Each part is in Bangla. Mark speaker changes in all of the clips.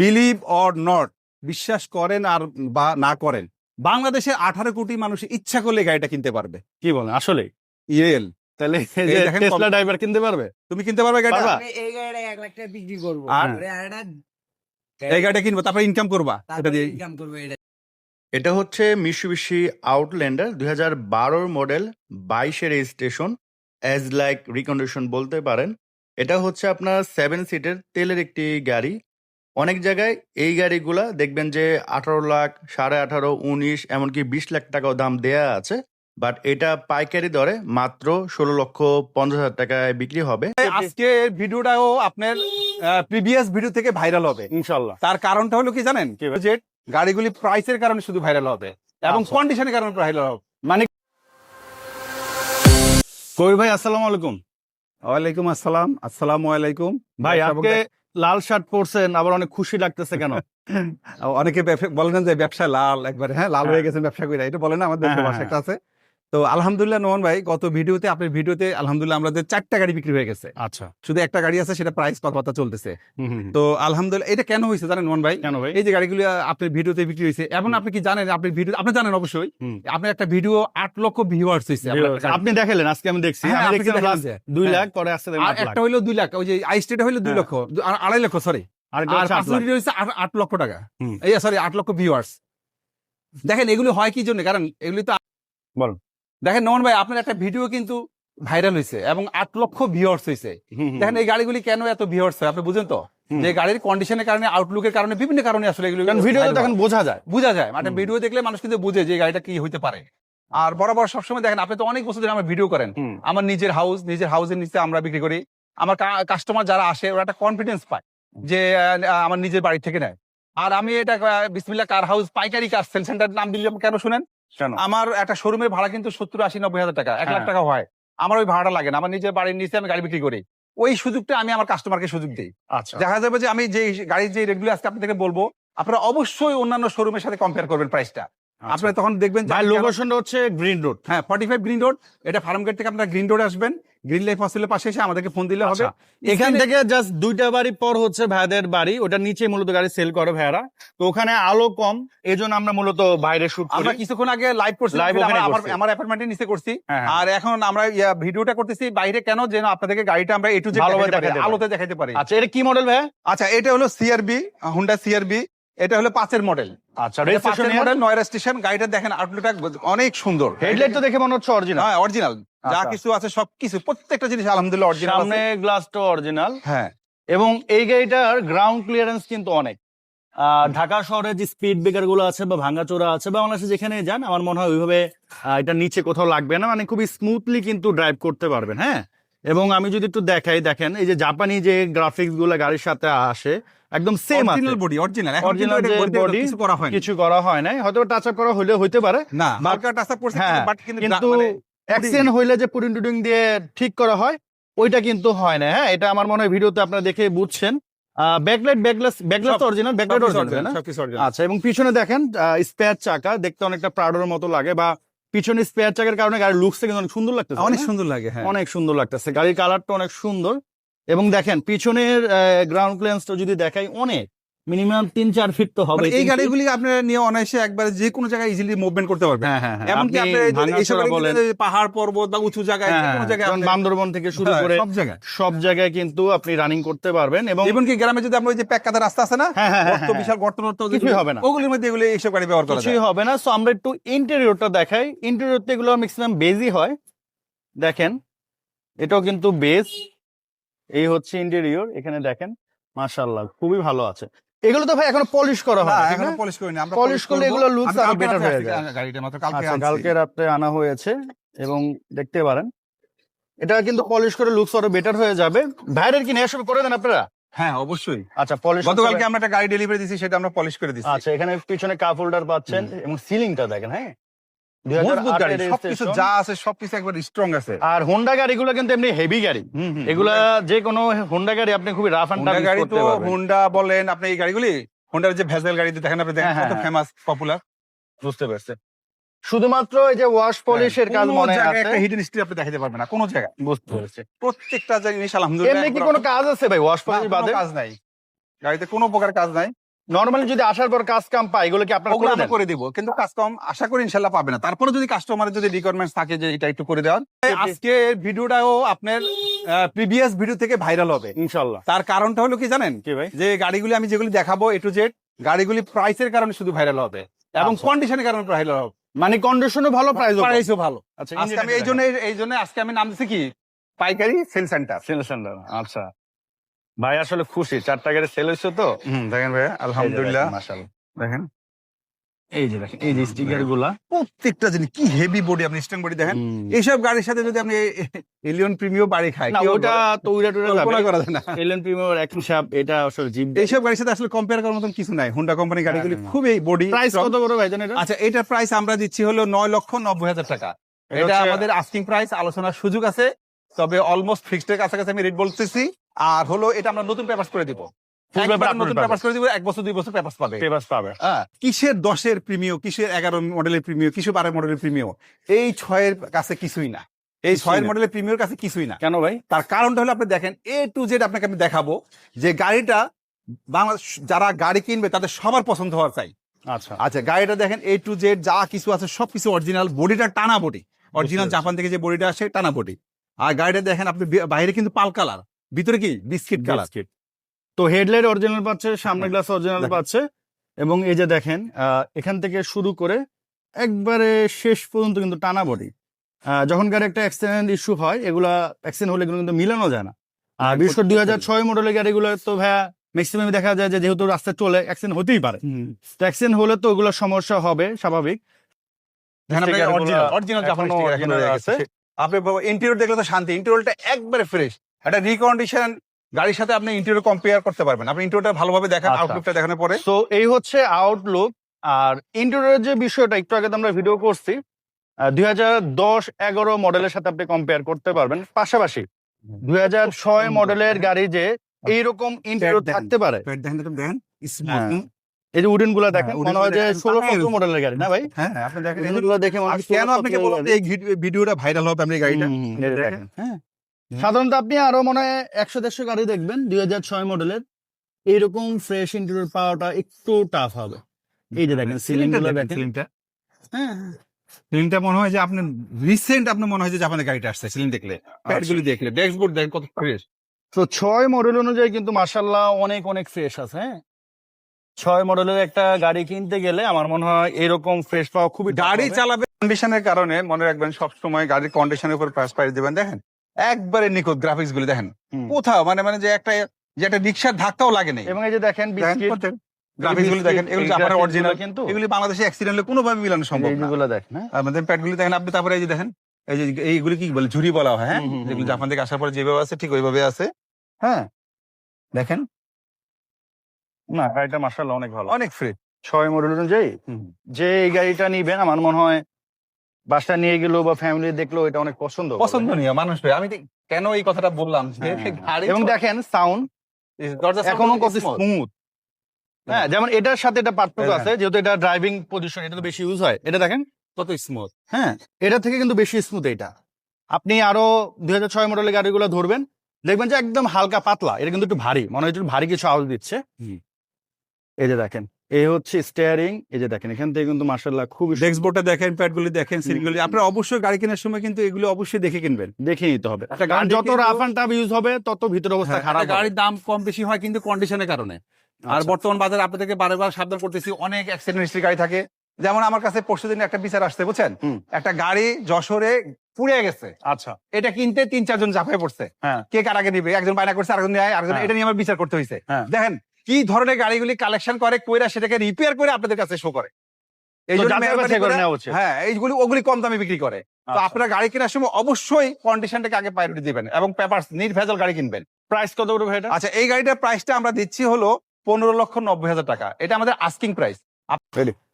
Speaker 1: বিলিভ অর নট বিশ্বাস করেন আর বা না করেন বাংলাদেশের আঠারো কোটি মানুষ ইচ্ছা করলে গাড়িটা কিনতে পারবে।
Speaker 2: কি বলেন? আসলে?
Speaker 1: ইয়েল
Speaker 2: তাহলে টেসলা ড্রাইভার কিনতে পারবে?
Speaker 1: তুমি কিনতে পারবে গাড়িটা?
Speaker 3: এই গাড়িটা এক লাখ টাকা বিক্রি করব।
Speaker 1: আর? এই গাড়িটা কিনবো তারপরে ইনকাম করবা। এটা দিয়ে
Speaker 3: ইনকাম করব এটা।
Speaker 4: এটা হচ্ছে মিশুবিশি আউটল্যান্ডার দুই হাজার বারোর মডেল বাইশে রেজিস্ট্রেশন অ্যাজ লাইক রিকন্ডিশন বলতে পারেন। এটা হচ্ছে আপনার সেভেন সিটের তেলের একটি গাড়ি। অনেক জায়গায় এই গাড়িগুলা দেখবেন যে আঠারো লাখ সাড়ে আঠারো উনিশ এমনকি বিশ লাখ টাকাও দাম দেয়া আছে। বাট এটা পাইকারি দরে মাত্র ষোলো লক্ষ পঞ্চাশ হাজার টাকায় বিক্রি হবে।
Speaker 1: আজকে ভিডিওটাও আপনার প্রিভিয়াস ভিডিও থেকে ভাইরাল হবে।
Speaker 2: ইনশাল্লাহ
Speaker 1: তার কারণটা হলো কি জানেন? যে গাড়িগুলি প্রাইসের কারণে শুধু ভাইরাল হবে এবং
Speaker 2: আচ্ছা।
Speaker 1: কন্ডিশনের কারণে ভাইরাল হবে।
Speaker 2: মানে কবির ভাই আসসালামু আলাইকুম।
Speaker 1: ওয়ালাইকুম আসসালাম। আসসালামু আলাইকুম।
Speaker 2: ভাই আজকে
Speaker 1: বলতে-
Speaker 2: লাল শার্ট পরছেন আবার অনেক খুশি লাগতেছে কেন?
Speaker 1: অনেকে ব্যবসা- বলেন যে ব্যবসা লাল একবারে হ্যাঁ লাল হয়ে
Speaker 2: হ্যাঁ।
Speaker 1: গেছেন ব্যবসা করে এটা বলেন না আমাদের
Speaker 2: হ্যাঁ, হ্যাঁ,
Speaker 1: ভাষা একটা আছে। তো আলহামদুলিল্লাহ নোমান ভাই গত ভিডিওতে আপনার ভিডিওতে আলহামদুলিল্লাহ আমাদের চারটা গাড়ি বিক্রি হয়ে গেছে
Speaker 2: আচ্ছা
Speaker 1: শুধু একটা গাড়ি আছে সেটা প্রাইস কথাবার্তা চলতেছে। তো আলহামদুলিল্লাহ এটা কেন হয়েছে জানেন নোমান ভাই
Speaker 2: কেন ভাই
Speaker 1: এই যে গাড়িগুলো আপনার ভিডিওতে বিক্রি হয়েছে এবং আপনি কি জানেন আপনি ভিডিও আপনি জানেন অবশ্যই। আপনার একটা ভিডিও আট লক্ষ ভিউয়ার্স হয়েছে।
Speaker 2: আপনি দেখালেন আজকে আমি দেখছি
Speaker 1: হ্যাঁ।
Speaker 2: দুই
Speaker 1: হ্যাঁ।
Speaker 2: লাখ পরে আসছে
Speaker 1: আর একটা হইল দুই লাখ ওই যে আই স্টেটে হইল দুই
Speaker 2: হ্যাঁ।
Speaker 1: লক্ষ আর- আড়াই লক্ষ সরি আর
Speaker 2: আট
Speaker 1: লক্ষ টাকা এই সরি আট লক্ষ ভিউয়ার্স দেখেন এগুলো হয় কি জন্য কারণ এগুলি তো
Speaker 2: বলুন।
Speaker 1: দেখেন নমন ভাই আপনার একটা ভিডিও কিন্তু ভাইরাল হয়েছে এবং আট লক্ষ ভিউয়ার্স হয়েছে দেখেন এই গাড়িগুলি কেন এত ভিউয়ার্স হয়? আপনি বুঝেন তো। যে গাড়ির কন্ডিশনের কারণে আউটলুকের কারণে বিভিন্ন কারণে আসলে এগুলো
Speaker 2: কারণ ভিডিওতে তখন বোঝা যায়।
Speaker 1: বোঝা যায়। মানে ভিডিও দেখলে মানুষ কিন্তু বুঝে যে গাড়িটা কি হইতে পারে। আর বরাবর সবসময় দেখেন আপনি তো অনেক বছর ধরে আমার ভিডিও করেন। আমার নিজের হাউস নিজের হাউসের নিচে আমরা বিক্রি করি। আমার কাস্টমার যারা আসে ওরা একটা কনফিডেন্স পায় যে আমার নিজের বাড়ি থেকে নেয়। আর আমি এটা আহ, বিসমিল্লাহ কার হাউস পাইকারি কার সেল সেন্টার নাম দিলাম কেন শুনেন? আমার একটা শোরুমের ভাড়া কিন্তু সত্তর আশি নব্বই হাজার টাকা এক লাখ
Speaker 2: হ্যাঁ।
Speaker 1: টাকা হয়। আমার ওই ভাড়াটা লাগে না। আমার নিজের বাড়ির নিচে আমি গাড়ি বিক্রি করি। ওই সুযোগটা আমি আমার কাস্টমারকে সুযোগ দিই।
Speaker 2: আচ্ছা।
Speaker 1: দেখা যাবে যে আমি যে গাড়ির যে রেগুলার আজকে আপনাদেরকে বলব আপনারা অবশ্যই অন্যান্য শোরুমের সাথে কম্পেয়ার করবেন প্রাইসটা আপনারা তখন দেখবেন
Speaker 2: আচ্ছা। লোকেশনটা হচ্ছে গ্রিন রোড
Speaker 1: হ্যাঁ ফর্টি ফাইভ গ্রিন রোড এটা ফার্ম গেট থেকে আপনারা গ্রিন রোড আসবেন। গ্রিন লাইফ হসপিটালের পাশে এসে আমাদেরকে ফোন দিলে হবে।
Speaker 2: আচ্ছা, এখান থেকে জাস্ট দুইটা বাড়ি পর হচ্ছে ভাইদের বাড়ি ওটা নিচে মূলত গাড়ি সেল করে ভাইয়ারা। তো ওখানে আলো কম এই জন্য আমরা মূলত বাইরে শুট করি।
Speaker 1: আমরা কিছুক্ষণ আগে লাইভ করছি আমার- অ্যাপার্টমেন্টের নিচে করছি।
Speaker 2: হ্যাঁ, হ্যাঁ।
Speaker 1: আর এখন আমরা ইয়া ভিডিওটা করতেছি বাইরে কেন যেন আপনাদেরকে গাড়িটা আমরা একটু
Speaker 2: ভালোভাবে দেখাতে পারি।
Speaker 1: আলোতে দেখাতে পারি।
Speaker 2: আচ্ছা এটা কি মডেল ভাই
Speaker 1: আচ্ছা এটা হলো সিআরবি হুন্ডা সিআরবি এটা হলো পাঁচের মডেল
Speaker 2: আচ্ছা
Speaker 1: পাঁচের
Speaker 2: রেজিস্ট্রেশন
Speaker 1: মডেল নয়রা স্টেশন গাড়িটা দেখেন আউটলুকটা অনেক সুন্দর।
Speaker 2: হেডলাইট তো দেখে মনে হচ্ছে অরিজিনাল
Speaker 1: হ্যাঁ অরিজিনাল যা
Speaker 2: আচ্ছা।
Speaker 1: কিছু আছে সবকিছু প্রত্যেকটা জিনিস আলহামদুলিল্লাহ অরিজিনাল
Speaker 2: সামনে গ্লাসটা অরিজিনাল
Speaker 1: হ্যাঁ।
Speaker 2: এবং এই গাড়িটার গ্রাউন্ড ক্লিয়ারেন্স কিন্তু অনেক। ঢাকা শহরে যে স্পিড ব্রেকারগুলো আছে বা ভাঙাচোরা আছে বা বাংলাদেশে যেখানে যান আমার মনে হয় ওইভাবে এটা নিচে কোথাও লাগবে না। মানে খুবই স্মুথলি কিন্তু ড্রাইভ করতে পারবেন হ্যাঁ? এবং আমি যদি একটু দেখাই দেখেন এই যে জাপানি যে গ্রাফিক্সগুলো গাড়ির সাথে আসে একদম সেম
Speaker 1: অরিজিনাল বডি অরিজিনাল এটা
Speaker 2: যে body,
Speaker 1: কিছু করা হয়নি।
Speaker 2: কিছু করা হয় নাই। হয়তো টাচ আপ করা হলে হইতে পারে।
Speaker 1: না হালকা টাচ আপ করছে
Speaker 2: হ্যাঁ,
Speaker 1: বাট কিন্তু মানে
Speaker 2: অ্যাক্সিডেন্ট হইলে যে পুডিং টুডিং দিয়ে ঠিক করা হয় ওইটা কিন্তু হয় না হ্যাঁ? এটা আমার মনে হয় ভিডিওতে আপনারা দেখে বুঝছেন। ব্যাকলাইট ব্যাকলাস ব্যাকলাস তো অরিজিনাল ব্যাকলাইট অরিজিনাল না। আচ্ছা এবং পিছনে দেখেন স্পেয়ার চাকা দেখতে অনেকটা প্রাউডের মতো লাগে বা পিছনে স্পেয়ার চাকার কারণে গাড়ির লুকস কিন্তু অনেক সুন্দর লাগতেছে
Speaker 1: অনেক সুন্দর লাগে হ্যাঁ।
Speaker 2: অনেক সুন্দর লাগতেছে গাড়ির কালারটা অনেক সুন্দর। এবং দেখেন পিছনের গ্রাউন্ড ক্লিয়ারেন্সটা যদি দেখাই অনেক মিনিমাম তিন চার ফিট তো হবে
Speaker 1: এই গাড়িগুলি আপনারা নিয়ে অনায়াসে একবারে যে কোনো জায়গায় ইজিলি মুভমেন্ট করতে পারবেন।
Speaker 2: হ্যাঁ হ্যাঁ হ্যাঁ।
Speaker 1: এমনকি
Speaker 2: আপনি
Speaker 1: আপনার পাহাড় পর্বত বা উঁচু জায়গায় কোনো জায়গায়
Speaker 2: বান্দরবন থেকে শুরু করে
Speaker 1: সব জায়গায়।
Speaker 2: সব জায়গায় কিন্তু আপনি রানিং করতে পারবেন এবং
Speaker 1: এমনকি গ্রামে যদি আমরা ওই যে প্যাকাদা রাস্তা আছে না গর্ত বিশাল গর্ত নর্ত
Speaker 2: কিছুই হবে না।
Speaker 1: ওগুলির মধ্যে এগুলো এইসব গাড়ি ব্যবহার করা
Speaker 2: কিছুই হবে না। সো আমরা একটু ইন্টেরিয়রটা দেখাই। ইন্টেরিয়রতে এগুলো ম্যাক্সিমাম বেজি হয়। দেখেন এটাও কিন্তু বেজ এই হচ্ছে ইন্টেরিয়র এখানে দেখেন মাশাআল্লাহ খুবই ভালো আছে। এগুলো তো ভাই এখন পলিশ করা হয় এখনও
Speaker 1: পলিশ করিনি আমরা
Speaker 2: পলিশ করলে এগুলো
Speaker 1: লুক
Speaker 2: আর
Speaker 1: কালকে
Speaker 2: হয়ে যায়।
Speaker 1: গাড়িটা মাত্র কালকে
Speaker 2: আচ্ছা
Speaker 1: আনছি।
Speaker 2: কালকে রাতে আনা হয়েছে এবং দেখতে পারেন। এটা কিন্তু পলিশ করে লুকস আরও বেটার হয়ে যাবে। ভাইরের কি নেশব করে দেন আপনারা?
Speaker 1: হ্যাঁ অবশ্যই।
Speaker 2: আচ্ছা পলিশ
Speaker 1: গতকালকে আমরা একটা গাড়ি ডেলিভারি দিছি সেটা আমরা পলিশ করে দিছি
Speaker 2: আচ্ছা এখানে পিছনে কাপ হোল্ডার পাচ্ছেন এবং সিলিংটা দেখেন হ্যাঁ?
Speaker 1: মজবুত গাড়ি সবকিছু যা আছে সবকিছু একবার স্ট্রং আছে।
Speaker 2: আর হোন্ডা গাড়িগুলো কিন্তু এমনি হেভি গাড়ি। এগুলা যে কোনো হোন্ডা গাড়ি আপনি খুবই রাফ অ্যান্ড টাফ
Speaker 1: গাড়ি তো হোন্ডা বলেন আপনি এই গাড়িগুলি হোন্ডার যে ভেসেল গাড়ি দেখেন আপনি দেখেন কত ফেমাস পপুলার বুঝতে
Speaker 2: শুধুমাত্র এই যে ওয়াশ পলিশের কাজ
Speaker 1: কোনো
Speaker 2: মনে
Speaker 1: জায়গায়
Speaker 2: আছে?
Speaker 1: একটা হিডেন স্ট্রি আপনি দেখাতে পারবেন না কোনো জায়গায়।
Speaker 2: বুঝতে পেরেছি।
Speaker 1: প্রত্যেকটা জিনিস আলহামদুলিল্লাহ
Speaker 2: এমনি কি কোনো কাজ আছে ভাই ওয়াশ পলিশ বাদে?
Speaker 1: কাজ নাই। গাড়িতে কোনো প্রকার কাজ নাই।
Speaker 2: নর্মালি যদি আসার পর কাজ কাম পাই এগুলো কি আপনারা করে
Speaker 1: দিব কিন্তু কাজ কম আশা করি ইনশাল্লাহ পাবে না। তারপরে যদি কাস্টমারের যদি রিকোয়ারমেন্টস থাকে যে এটা একটু করে দেওয়ার আজকে ভিডিওটাও আপনার প্রিভিয়াস ভিডিও থেকে ভাইরাল হবে।
Speaker 2: ইনশাল্লাহ।
Speaker 1: তার কারণটা হলো কি জানেন?
Speaker 2: কি ভাই?
Speaker 1: যে গাড়িগুলি আমি যেগুলি দেখাবো এ টু জেড গাড়িগুলি প্রাইসের কারণে শুধু ভাইরাল হবে। এবং
Speaker 2: আচ্ছা।
Speaker 1: কন্ডিশনের কারণে ভাইরাল হবে।
Speaker 2: মানে কন্ডিশনও ভালো প্রাইস
Speaker 1: প্রাইসও ভালো।
Speaker 2: আচ্ছা
Speaker 1: আজকে আমি এই জন্য এই জন্য আজকে আমি নাম দিচ্ছি কি? পাইকারি সেল সেন্টার
Speaker 2: সেল সেন্টার আচ্ছা। ভাই আসলে খুশি চারটা গাড়ি সেল হয়েছে তো।
Speaker 1: দেখেন ভাইয়া আলহামদুলিল্লাহ। দেখেন
Speaker 2: এই যে দেখেন এই যে স্টিকারগুলা
Speaker 1: প্রত্যেকটা জিনিস কি হেভি বডি আপনি বডি দেখেন? এইসব গাড়ির সাথে যদি আপনি এলিয়ন প্রিমিও বাড়ি খায়
Speaker 2: না ওটা তো উইরা টুরা
Speaker 1: কল্পনা করা যায় না।
Speaker 2: এক হিসাব এটা আসলে জিপ
Speaker 1: এইসব গাড়ির সাথে আসলে কম্পেয়ার করার মতন কিছু নাই। হোন্ডা কোম্পানি গাড়িগুলি
Speaker 2: না।
Speaker 1: খুবই বডি
Speaker 2: প্রাইস কত বড় ভাই জানেন এটা?
Speaker 1: আচ্ছা এটার প্রাইস আমরা দিচ্ছি হলো নয় লক্ষ নব্বই হাজার টাকা।
Speaker 2: এটা
Speaker 1: এটা আমাদের আস্কিং প্রাইস আলোচনার সুযোগ আছে। তবে অলমোস্ট ফিক্সড এর কাছাকাছি আমি রেট বলতেছি। আর হলো এটা আমরা নতুন পেপারস করে দিব।
Speaker 2: Full
Speaker 1: একবারে
Speaker 2: paper
Speaker 1: নতুন
Speaker 2: upload
Speaker 1: করে দিব এক বছর দুই বছর পেপারস পাবে।
Speaker 2: পেপারস পাবে।
Speaker 1: কিসের দশের প্রিমিয় কিসের এগারো মডেলের প্রিমিয় কিসের বারো মডেলের প্রিমিয় এই ছয়ের কাছে কিছুই না। এই ছয়ের মডেলের প্রিমিয়র কাছে কিছুই না।
Speaker 2: কেন ভাই?
Speaker 1: তার কারণটা হলো আপনি দেখেন এ টু জেড আপনাকে আমি দেখাবো যে গাড়িটা বাংলাদেশ যারা গাড়ি কিনবে তাদের সবার পছন্দ হওয়ার চাই।
Speaker 2: আচ্ছা।
Speaker 1: আচ্ছা গাড়িটা দেখেন এ টু জেড যা কিছু আছে সবকিছু অরিজিনাল বডিটা টানা বডি অরিজিনাল জাপান থেকে যে বডিটা আসে টানা বডি আর গাড়িটা দেখেন আপনি বাইরে কিন্তু পাল কালার। ভিতরে কি? Biscuit colour.
Speaker 2: তো হেডলাইট অরিজিনাল পাচ্ছে
Speaker 1: সামনে
Speaker 2: গ্লাস অরিজিনাল পাচ্ছে এবং এই যে দেখেন এখান থেকে শুরু করে একবারে শেষ পর্যন্ত কিন্তু টানা বডি যখন গাড়ি একটা অ্যাক্সিডেন্ট ইস্যু হয় এগুলা অ্যাক্সিডেন্ট হলে এগুলো কিন্তু মিলানো যায় না। আর বিশেষ করে দুই হাজার ছয় মডেলের গাড়িগুলো তো ভাইয়া ম্যাক্সিমাম দেখা যায় যে যেহেতু রাস্তায় চলে অ্যাক্সিডেন্ট হতেই পারে। তো অ্যাক্সিডেন্ট হলে তো ওগুলো সমস্যা হবে স্বাভাবিক।
Speaker 1: আপনি ইন্টেরিয়র দেখলে তো শান্তি ইন্টেরিয়রটা একবারে ফ্রেশ একটা রিকন্ডিশন গাড়ির সাথে আপনি ইন্টেরিয়র কম্পেয়ার করতে পারবেন। আপনি ইন্টেরিয়রটা ভালোভাবে দেখেন
Speaker 2: আচ্ছা।
Speaker 1: আউটলুকটা দেখানোর পরে।
Speaker 2: তো এই হচ্ছে আউটলুক আর ইন্টেরিয়রের যে বিষয়টা একটু আগে আমরা ভিডিও করছি দুই হাজার দশ এগারো মডেলের সাথে আপনি কম্পেয়ার করতে পারবেন। পাশাপাশি দুই হাজার ছয় মডেলের। গাড়ি যে এইরকম ইন্টেরিয়র থাকতে পারে।
Speaker 1: দেখেন দেখেন দেখেন
Speaker 2: হ্যাঁ। এই যে উডেনগুলা দেখেন
Speaker 1: হ্যাঁ,
Speaker 2: মনে হয় যে ষোলো
Speaker 1: দেখেন,
Speaker 2: সতেরো মডেলের গাড়ি না ভাই?
Speaker 1: হ্যাঁ আপনি দেখেন।
Speaker 2: দেখে
Speaker 1: কেন
Speaker 2: 16
Speaker 1: আপনাকে এই ভিডিওটা ভাইরাল হবে আপনি গাড়িটা? দেখেন।
Speaker 2: দেখেন, হ্যাঁ। সাধারণত আপনি আরও মনে হয় একশো দেড়শো গাড়ি দেখবেন দুই হাজার ছয় মডেলের। এইরকম ফ্রেশ ইন্টেরিয়র পাওয়াটা একটু টাফ হবে। এই যে দেখেন সিলিং
Speaker 1: সিলিংটা দেখেন সিলিংটা।
Speaker 2: হ্যাঁ।
Speaker 1: সিলিংটা মনে হয় যে আপনি রিসেন্ট আপনার মনে হয় যে জাপানের গাড়িটা আসছে সিলিং দেখলে প্যাডগুলি দেখলে ড্যাশবোর্ড দেখেন কত ফ্রেশ
Speaker 2: তো ছয় মডেল অনুযায়ী কিন্তু মার্শাল্লাহ অনেক অনেক ফ্রেশ আছে হ্যাঁ। ছয় মডেলের একটা গাড়ি কিনতে গেলে আমার মনে হয় এরকম ফ্রেশ পাওয়া খুবই
Speaker 1: গাড়ি চালাবে কন্ডিশনের কারণে মনে রাখবেন সব সময় গাড়ির কন্ডিশনের উপর প্রাইস পাই দিবেন দেখেন। একবারে নিখুঁত গ্রাফিক্স গুলি দেখেন। কোথাও মানে মানে যে একটা যে একটা রিক্সার ধাক্কাও লাগে নেই।
Speaker 2: এবং এই যে দেখেন বিস্কিট
Speaker 1: গ্রাফিক্স গুলি দেখেন এগুলো জাপানের অরিজিনাল
Speaker 2: কিন্তু
Speaker 1: এগুলি বাংলাদেশে অ্যাক্সিডেন্টে কোনোভাবে মিলানো সম্ভব না।
Speaker 2: দেখেন হ্যাঁ।
Speaker 1: আমাদের প্যাডগুলি দেখেন আপনি তারপরে এই যে দেখেন এই যে এইগুলি কি বলে ঝুরি বলা হয় হ্যাঁ? যেগুলো জাপান থেকে আসার পরে যেভাবে আছে ঠিক ওইভাবে আছে। হ্যাঁ দেখেন।
Speaker 2: না গাড়িটা অনেক ভালো।
Speaker 1: অনেক ফ্রি
Speaker 2: ছয় মডেল অনুযায়ী যে এই গাড়িটা নিবেন আমার মনে হয় বাসা নিয়ে গেলো বা ফ্যামিলি দেখল এটা অনেক পছন্দ।
Speaker 1: পছন্দনীয় মানুষ আমি কেন এই কথাটা বললাম
Speaker 2: হ্যাঁ। এবং দেখেন সাউন্ড এখনও কত স্মুথ হ্যাঁ। যেমন এটার সাথে এটা পার্থক্য
Speaker 1: হ্যাঁ।
Speaker 2: আছে যেহেতু এটা ড্রাইভিং পজিশন এটা তো বেশি ইউজ হয়। এটা দেখেন
Speaker 1: কত স্মুথ
Speaker 2: হ্যাঁ এটা থেকে কিন্তু বেশি স্মুথ এটা। আপনি আরও দুই হাজার ছয় মডেলের গাড়িগুলো ধরবেন দেখবেন যে একদম হালকা পাতলা। এটা কিন্তু একটু ভারী মনে হয় একটু ভারী কিছু আওয়াজ দিচ্ছে। এই যে দেখেন এই হচ্ছে স্টিয়ারিং এই যে দেখেন এখান থেকে কিন্তু মার্শাল্লাহ খুবই
Speaker 1: ডেস্ক বোর্ডটা দেখেন প্যাডগুলি দেখেন সিটগুলি। আপনারা অবশ্যই গাড়ি কেনার সময় কিন্তু এগুলো অবশ্যই দেখে কিনবেন।
Speaker 2: দেখে নিতে হবে। যত রাফ অ্যান্ড টাফ ইউজ হবে তত ভিতর অবস্থা
Speaker 1: হ্যাঁ,
Speaker 2: খারাপ
Speaker 1: গাড়ির দাম কম বেশি হয় কিন্তু কন্ডিশনের কারণে। আর
Speaker 2: আচ্ছা।
Speaker 1: বর্তমান বাজারে আপনাদেরকে বারবার সাবধান করতেছি অনেক অ্যাক্সিডেন্ট হিস্ট্রি গাড়ি থাকে। যেমন আমার কাছে পরশু দিন একটা বিচার আসছে বুঝছেন? একটা গাড়ি যশোরে পুড়ে গেছে।
Speaker 2: আচ্ছা।
Speaker 1: এটা কিনতে তিন চারজন ঝাঁপায় পড়ছে।
Speaker 2: হ্যাঁ।
Speaker 1: কে কার আগে নিবে? একজন বায়না করছে আরেকজন নেয় আরেকজন
Speaker 2: হ্যাঁ।
Speaker 1: এটা নিয়ে আমার বিচার করতে হয়েছে
Speaker 2: হ্যাঁ।
Speaker 1: দেখেন কি ধরনের গাড়িগুলি কালেকশন করে কইরা সেটাকে রিপেয়ার করে আপনাদের কাছে শো করে? এই। হ্যাঁ এইগুলি ওগুলি কম দামে বিক্রি করে। তো
Speaker 2: আচ্ছা।
Speaker 1: আপনারা গাড়ি কেনার সময় অবশ্যই কন্ডিশনটাকে আগে প্রায়োরিটি দিবেন এবং পেপার নির্ভেজাল গাড়ি কিনবেন।
Speaker 2: প্রাইস কত করে ভাই
Speaker 1: আচ্ছা এই গাড়িটার প্রাইসটা আমরা দিচ্ছি হলো পনেরো লক্ষ নব্বই হাজার টাকা। এটা আমাদের আস্কিং প্রাইস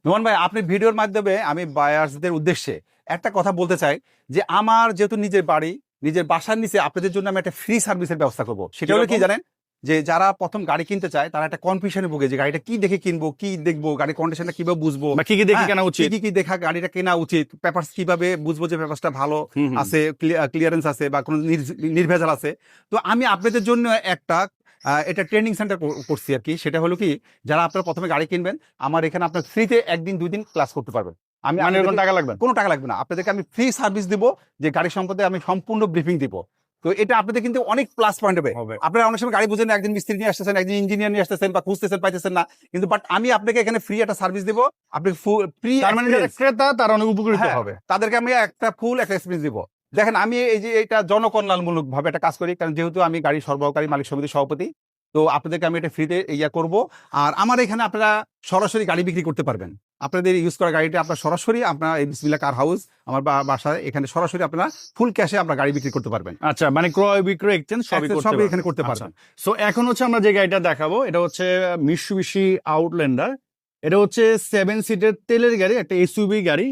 Speaker 1: নোমান ভাই আপনি ভিডিওর মাধ্যমে আমি বায়ার্সদের উদ্দেশ্যে একটা কথা বলতে চাই যে আমার যেহেতু নিজের বাড়ি নিজের বাসার নিচে আপনাদের জন্য আমি একটা ফ্রি সার্ভিসের ব্যবস্থা করব। সেটা হলো কি জানেন? যে যারা প্রথম গাড়ি কিনতে চায় তারা একটা কনফিউশনে ভোগে যে গাড়িটা কি দেখে কিনবো কি দেখব গাড়ির কন্ডিশনটা কীভাবে বুঝব?
Speaker 2: কি কি দেখে
Speaker 1: হ্যাঁ,
Speaker 2: কেনা উচিত?
Speaker 1: কি কি দেখা গাড়িটা কেনা উচিত? পেপারস কীভাবে বুঝব যে পেপারসটা ভালো। আছে ক্লিয়ারেন্স আছে বা কোনো নির্ভেজাল আছে? তো আমি আপনাদের জন্য একটা এটা ট্রেনিং সেন্টার করছি আর কি। সেটা হলো কি যারা আপনারা প্রথমে গাড়ি কিনবেন আমার এখানে আপনার ফ্রিতে একদিন দুই দিন ক্লাস করতে পারবেন। আমি
Speaker 2: মানে টাকা লাগবে?
Speaker 1: কোনো টাকা লাগবে না। আপনাদেরকে আমি ফ্রি সার্ভিস দিব যে গাড়ি সম্পর্কে আমি সম্পূর্ণ ব্রিফিং দিব। তো এটা আপনাদের কিন্তু অনেক প্লাস পয়েন্ট হবে। আপনারা অনেক সময় গাড়ি বুঝেন একদিন একজন মিস্ত্রি নিয়ে আসতেছেন একদিন ইঞ্জিনিয়ার নিয়ে আসতেছেন বা খুঁজতেছেন পাইতেছেন না। কিন্তু বাট আমি আপনাকে এখানে ফ্রি একটা সার্ভিস দিব। আপনি ফ্রি
Speaker 2: তার মানে ক্রেতা তার অনেক উপকৃত
Speaker 1: হ্যাঁ।
Speaker 2: হবে।
Speaker 1: তাদেরকে আমি একটা ফুল একটা এক্সপিরিয়েন্স দিব। দেখেন আমি এই যে এটা জনকল্যাণমূলক ভাবে একটা কাজ করি কারণ যেহেতু আমি গাড়ি সরবরাহকারী মালিক সমিতির সভাপতি তো আপনাদেরকে আমি এটা ফ্রিতে ইয়া করব। আর আমার এখানে আপনারা সরাসরি গাড়ি বিক্রি করতে পারবেন। আপনাদের ইউজ করা গাড়িটা আপনার সরাসরি আপনার এই বিসমিল্লা কার হাউস আমার বাসায় এখানে সরাসরি আপনারা ফুল ক্যাশে আপনার গাড়ি বিক্রি করতে পারবেন।
Speaker 2: আচ্ছা মানে ক্রয় বিক্রয় এক্সচেঞ্জ সবই
Speaker 1: সবই এখানে করতে
Speaker 2: আচ্ছা।
Speaker 1: পারবেন।
Speaker 2: সো এখন হচ্ছে আমরা যে গাড়িটা দেখাবো এটা হচ্ছে মিশুবিশি আউটল্যান্ডার এটা হচ্ছে সেভেন সিটের তেলের গাড়ি একটা এসইউবি গাড়ি।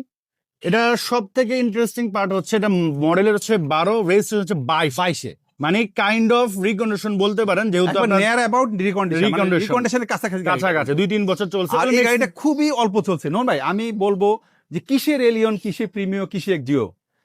Speaker 2: এটা সব থেকে ইন্টারেস্টিং পার্ট হচ্ছে এটা মডেলের হচ্ছে বারো রেজিস্ট্রেশন হচ্ছে বাইশ বাইশে মানে কাইন্ড অফ রিকন্ডিশন বলতে পারেন যেহেতু
Speaker 1: নিয়ার অ্যাবাউট রিকন্ডিশন রিকন্ডিশনের কাছাকাছি
Speaker 2: কাছাকাছি দুই তিন বছর চলছে।
Speaker 1: আর এই গাড়িটা খুবই অল্প চলছে। নন ভাই আমি বলব যে কিসের এলিয়ন কিসে প্রিমিয় কিসে একজিও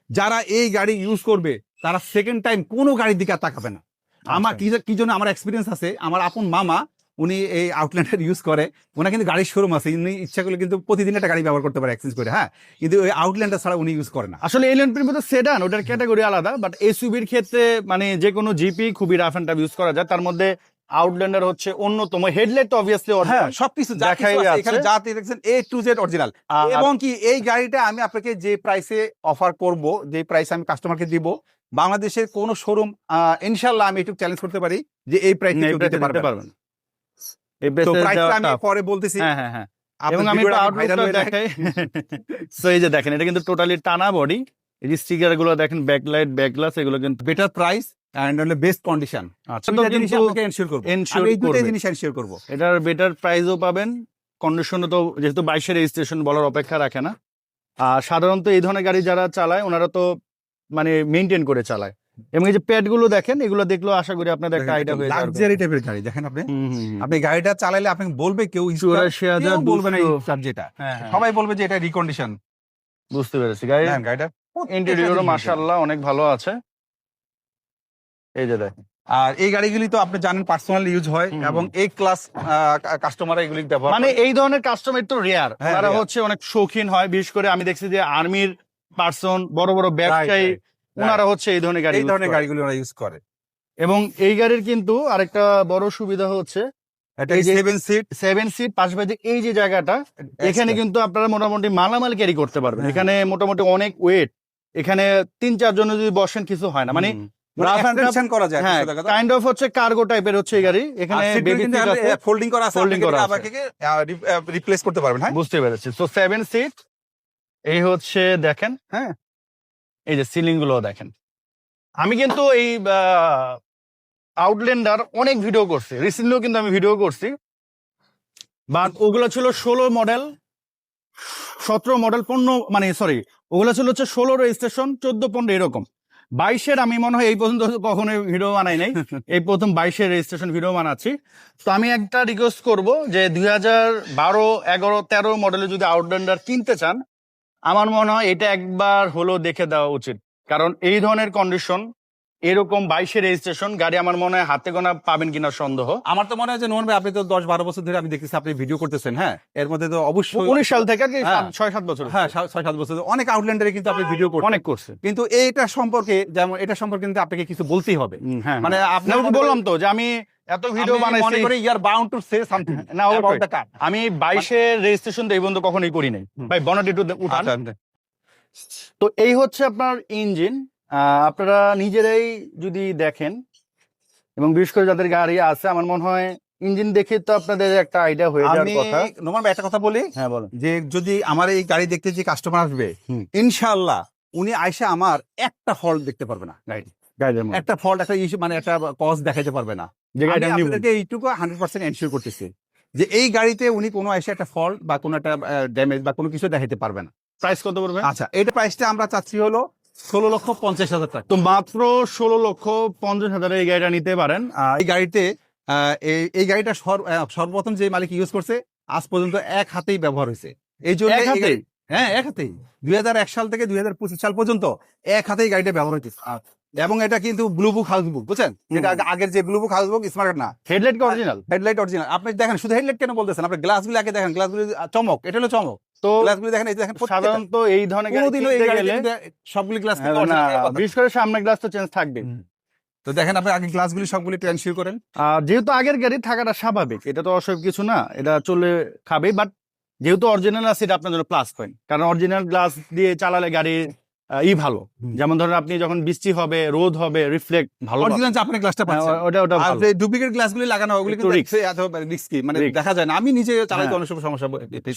Speaker 1: যারা এই গাড়ি ইউজ করবে তারা সেকেন্ড টাইম কোনো গাড়ির দিকে আর তাকাবে না। আমার
Speaker 2: আচ্ছা।
Speaker 1: কি যে- কি জন্য আমার এক্সপিরিয়েন্স আছে? আমার আপন মামা উনি এই আউটল্যান্ডার ইউজ করে ওনার কিন্তু গাড়ির শোরুম আছে উনি ইচ্ছা করলে কিন্তু প্রতিদিন একটা গাড়ি ব্যবহার করতে পারে এক্সচেঞ্জ করে হ্যাঁ? কিন্তু ওই আউটল্যান্ডার ছাড়া উনি ইউজ করে না।
Speaker 2: আসলে এলিয়ন প্রিমিয়াম তো সেডান ওটার ক্যাটাগরি আলাদা বাট এসইউবির ক্ষেত্রে মানে যে কোনো জিপি খুবই রাফ এন্ড টাফ ইউজ করা যায়। তার মধ্যে আউটল্যান্ডার হচ্ছে অন্যতম হেডলাইট তো অবভিয়াসলি
Speaker 1: হ্যাঁ সবকিছু
Speaker 2: দেখাই
Speaker 1: কিছু আছে, এখানে যা দেখছেন এ টু জেড অরিজিনাল এবং কি এই গাড়িটা আমি আপনাকে যে প্রাইসে অফার করব যে প্রাইসে আমি কাস্টমারকে দিব বাংলাদেশের কোন শোরুম ইনশাল্লাহ আমি একটু চ্যালেঞ্জ করতে পারি যে এই প্রাইসে দিতে পারবে না।
Speaker 2: পারবেন এই
Speaker 1: আমি পরে বলতেছি।
Speaker 2: হ্যাঁ হ্যাঁ হ্যাঁ। এবং আমি। দেখাই। সো এই যে দেখেন এটা কিন্তু টোটালি টানা বডি এই যে স্টিকারগুলো দেখেন ব্যাকলাইট ব্যাকগ্লাস এগুলো কিন্তু
Speaker 1: বেটার প্রাইস এন্ড হলে বেস্ট কন্ডিশন
Speaker 2: আচ্ছা তো
Speaker 1: দুইটা
Speaker 2: কিন্তু
Speaker 1: আপনাকে এনশিওর করব।
Speaker 2: ensure
Speaker 1: আমি এই দুটো জিনিস এনশিওর করব।
Speaker 2: এটার বেটার প্রাইসও পাবেন। কন্ডিশনও তো যেহেতু বাইশের রেজিস্ট্রেশন বলার অপেক্ষা রাখে না। আর সাধারণত এই ধরনের গাড়ি যারা চালায় ওনারা তো মানে মেনটেন করে চালায়। এবং এই যে প্যাডগুলো দেখেন এগুলো দেখলেও আশা করি আপনাদের একটা আইডিয়া হয়ে যাবে।
Speaker 1: লাক্সারি টাইপের গাড়ি দেখেন আপনি। আপনি গাড়িটা চালাইলে আপনি বলবে কেউ কেউ বলবে না স্টার যেটা
Speaker 2: হ্যাঁ,
Speaker 1: সবাই বলবে যে এটা রিকন্ডিশন
Speaker 2: বুঝতে পেরেছি। গাড়ি
Speaker 1: গাড়িটা
Speaker 2: ইন্টেরিয়রও মাশাআল্লাহ অনেক ভালো আছে। এই যে দেখেন।
Speaker 1: আর এই গাড়িগুলি তো আপনি জানেন পার্সোনাল ইউজ হয় এবং এই ক্লাস কাস্টমার এগুলি ব্যবহার
Speaker 2: মানে এই ধরনের কাস্টমার তো রেয়ার
Speaker 1: হ্যাঁ,
Speaker 2: তারা হচ্ছে অনেক শৌখিন হয় বিশেষ করে আমি দেখছি যে আর্মির পার্সন বড় বড় ব্যবসায়ী ওনারা হচ্ছে এই ধরনের গাড়ি
Speaker 1: এই ধরনের গাড়িগুলো ওরা ইউজ করে।
Speaker 2: এবং এই গাড়ির কিন্তু আরেকটা বড় সুবিধা হচ্ছে
Speaker 1: এটা সেভেন সিট
Speaker 2: সেভেন সিট পাশাপাশি এই যে জায়গাটা এখানে কিন্তু আপনারা মোটামুটি মালামাল ক্যারি করতে পারবেন।
Speaker 1: হ্যাঁ।
Speaker 2: এখানে মোটামুটি অনেক ওয়েট এখানে তিন চার জন যদি বসেন কিছু হয় না। মানে rough
Speaker 1: করা যায়
Speaker 2: হ্যাঁ কাইন্ড অফ হচ্ছে কার্গো টাইপের হচ্ছে এই গাড়ি। এখানে।
Speaker 1: ফোল্ডিং করা
Speaker 2: করা
Speaker 1: রিপ্লেস করতে পারবেন হ্যাঁ?
Speaker 2: বুঝতে পেরেছি। তো সেভেন সিট এই হচ্ছে দেখেন হ্যাঁ? এই যে সিলিংগুলো দেখেন। আমি কিন্তু এই আউটল্যান্ডার অনেক ভিডিও করছি। রিসেন্টলিও কিন্তু আমি ভিডিও করছি। বাট ওগুলো ছিল ষোলো মডেল সতেরো মডেল পনেরো মানে সরি ওগুলো ছিল হচ্ছে ষোলো রেজিস্ট্রেশন চোদ্দ পনেরো এরকম। বাইশের আমি মনে হয় এই পর্যন্ত কখনো ভিডিও বানাই নাই। এই প্রথম বাইশের রেজিস্ট্রেশন ভিডিও বানাচ্ছি। তো আমি একটা রিকোয়েস্ট করব যে দুই হাজার বারো এগারো তেরো মডেলে যদি আউটল্যান্ডার কিনতে চান আমার মনে হয় এটা একবার হলো দেখে দেওয়া উচিত। কারণ এই ধরনের কন্ডিশন এরকম বাইশে রেজিস্ট্রেশন গাড়ি আমার মনে হয় হাতে গোনা পাবেন কিনা সন্দেহ।
Speaker 1: আমার তো মনে হয় যে নোমান ভাই আপনি তো দশ বারো বছর ধরে আমি দেখতেছি আপনি ভিডিও করতেছেন হ্যাঁ? এর মধ্যে তো অবশ্যই
Speaker 2: উনিশ সাল থেকে
Speaker 1: হ্যাঁ।
Speaker 2: ছয় সাত বছর
Speaker 1: হ্যাঁ ছয় সাত বছর অনেক আউটল্যান্ডারে কিন্তু আপনি ভিডিও করছেন
Speaker 2: অনেক করছে।
Speaker 1: কিন্তু এইটা সম্পর্কে যেমন এটা সম্পর্কে কিন্তু আপনাকে কিছু বলতেই হবে।
Speaker 2: হ্যাঁ
Speaker 1: মানে
Speaker 2: মানে
Speaker 1: আপনি
Speaker 2: আমি তো বললাম তো যে আমি এত ভিডিও বানাইছি।
Speaker 1: করি ইয়ার বাউন্ড টু সে সামথিং
Speaker 2: না। আমি বাইশের রেজিস্ট্রেশন তো এই পর্যন্ত কখনোই করি নাই ভাই বনাটি একটু উঠান।
Speaker 1: আচ্ছা,
Speaker 2: তো এই হচ্ছে আপনার ইঞ্জিন আপনারা নিজেরাই যদি দেখেন এবং বিশেষ করে যাদের গাড়ি আছে আমার মনে হয় ইঞ্জিন দেখে তো আপনাদের একটা আইডিয়া হয়ে যাওয়ার কথা।
Speaker 1: নোমান ভাই একটা কথা বলি?
Speaker 2: হ্যাঁ বলেন।
Speaker 1: যে যদি আমার এই গাড়ি দেখতে যে কাস্টমার আসবে
Speaker 2: হুম।
Speaker 1: ইনশাআল্লাহ উনি আইসা আমার একটা ফল্ট দেখতে পারবে না। গাড়ি একটা ফল্ট একটা ইস্যু মানে একটা কজ দেখাতে পারবে না।
Speaker 2: যে গাড়িটা
Speaker 1: আপনাদেরকে এইটুকু হান্ড্রেড পার্সেন্ট এনশিওর করতেছি যে এই গাড়িতে উনি কোনো এসে একটা ফল্ট বা কোনো একটা ড্যামেজ বা কোনো কিছু দেখাতে পারবে না।
Speaker 2: প্রাইস কত পড়বে?
Speaker 1: আচ্ছা এটা প্রাইসটা আমরা চাচ্ছি হলো ষোলো লক্ষ পঞ্চাশ হাজার টাকা।
Speaker 2: তো মাত্র ষোলো লক্ষ পঞ্চাশ হাজারে এই গাড়িটা নিতে পারেন।
Speaker 1: এই গাড়িতে এই- গাড়িটা সর্বপ্রথম যে মালিক ইউজ করছে আজ পর্যন্ত এক হাতেই ব্যবহার হয়েছে। এই জন্য
Speaker 2: এক হাতেই?
Speaker 1: হ্যাঁ এক হাতেই। দুই হাজার এক সাল থেকে দুই হাজার পঁচিশ সাল পর্যন্ত এক হাতেই গাড়িটা ব্যবহার হয়েছে এবং এটা কিন্তু ব্লু বুক হাউস বুক বুঝছেন? যেটা আগের যে blue book house book smart না।
Speaker 2: হেডলাইট অরিজিনাল
Speaker 1: হেডলাইট অরিজিনাল আপনি দেখেন শুধু হেডলাইট কেন বলতেছেন? আপনি গ্লাসগুলো আগে দেখেন গ্লাসগুলো চমক। এটা হলো চমক।
Speaker 2: তো
Speaker 1: গ্লাসগুলো দেখেন এই দেখেন
Speaker 2: সাধারণত এই ধরনের
Speaker 1: কোনোদিনও এই গাড়ি সবগুলি গ্লাস
Speaker 2: হ্যাঁ, বিশেষ করে সামনে গ্লাস তো চেঞ্জ থাকবে
Speaker 1: তো দেখেন আপনি আগে গ্লাসগুলি সবগুলি করেন?
Speaker 2: যেহেতু আগের গাড়ি থাকাটা স্বাভাবিক এটা তো অসব কিছু না এটা চলে খাবে বাট যেহেতু অরিজিনাল আছে এটা আপনার জন্য প্লাস পয়েন্ট কারণ অরিজিনাল গ্লাস দিয়ে চালালে গাড়ি ই ভালো। যেমন ধরেন আপনি যখন বৃষ্টি হবে রোদ হবে রিফ্লেক্ট ভালো।
Speaker 1: অরিজিনাল জাপানি গ্লাসটা পাচ্ছেন।
Speaker 2: ওটা ওটা ভালো।
Speaker 1: যে ডুপ্লিকেট গ্লাসগুলি লাগানো হয়, ওগুলি কিন্তু রিস্কি মানে দেখা যায় না। আমি নিজে
Speaker 2: হ্যাঁ।
Speaker 1: অনেক সময় সমস্যা।